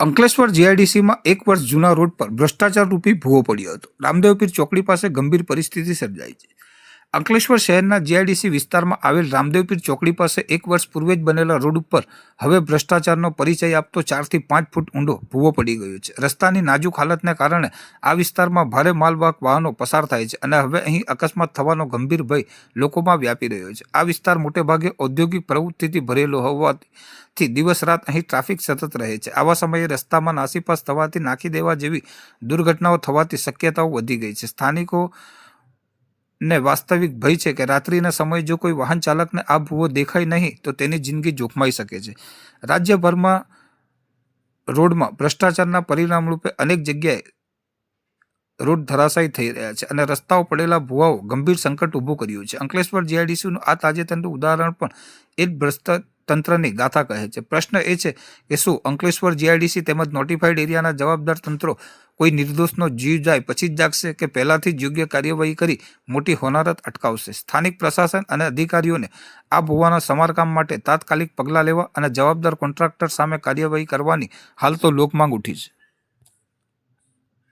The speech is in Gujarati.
અંકલેશ્વર જીઆઈડીસીમાં એક વર્ષ જૂના રોડ પર ભ્રષ્ટાચાર રૂપી ભૂવો પડ્યો હતો. રામદેવપીર ચોકડી પાસે ગંભીર પરિસ્થિતિ સર્જાઈ છે. અંકલેશ્વર શહેરના જીઆઈડીસી વિસ્તારમાં આવેલ રામદેવપીર ચોકડી પાસે એક વર્ષ પૂર્વે જ બનેલા રોડ ઉપર હવે ભ્રષ્ટાચારનો પરિચય આપતો ચારથી પાંચ ફૂટ ઊંડો ભૂવો પડી ગયો છે. રસ્તાની નાજુક હાલતને કારણે આ વિસ્તારમાં ભારે માલવાહક વાહનો પસાર થાય છે અને હવે અહીં અકસ્માત થવાનો ગંભીર ભય લોકોમાં વ્યાપી રહ્યો છે. આ વિસ્તાર મોટેભાગે ઔદ્યોગિક પ્રવૃત્તિથી ભરેલો હોવાથી દિવસ રાત અહીં ટ્રાફિક સતત રહે છે. આવા સમયે રસ્તામાં નાસીપાસ થવાથી નાખી દેવા જેવી દુર્ઘટનાઓ થવાથી શક્યતાઓ વધી ગઈ છે. સ્થાનિકો ને વાસ્તવિક ભય છે કે રાત્રિના સમયે જો કોઈ વાહન ચાલકને આ ભૂવો દેખાય નહીં, તો તેની જિંદગી જોખમાઈ શકે છે. રાજ્યભરમાં રોડમાં ભ્રષ્ટાચારના પરિણામરૂપે અનેક જગ્યાએ રોડ ધરાશાયી થઈ રહ્યા છે અને રસ્તાઓ પડેલા ભૂવાઓ ગંભીર સંકટ ઊભું કર્યું છે. અંકલેશ્વર જીઆઈડીસીનું આ તાજેતરનું ઉદાહરણ પણ એ જ ભ્રષ્ટ તંત્રની ગાથા કહે છે. પ્રશ્ન એ છે કે શું અંકલેશ્વર જીઆઈડીસી તેમજ નોટિફાઈડ એરિયાના જવાબદાર તંત્રો કોઈ નિર્દોષનો જીવ જાય પછી જ જાગશે કે પહેલાથી જ યોગ્ય કાર્યવાહી કરી મોટી હોનારત અટકાવશે? સ્થાનિક પ્રશાસન અને અધિકારીઓને આ ભૂવાના સમારકામ માટે તાત્કાલિક પગલાં લેવા અને જવાબદાર કોન્ટ્રાક્ટર સામે કાર્યવાહી કરવાની હાલ તો લોકમાંગ ઉઠી છે.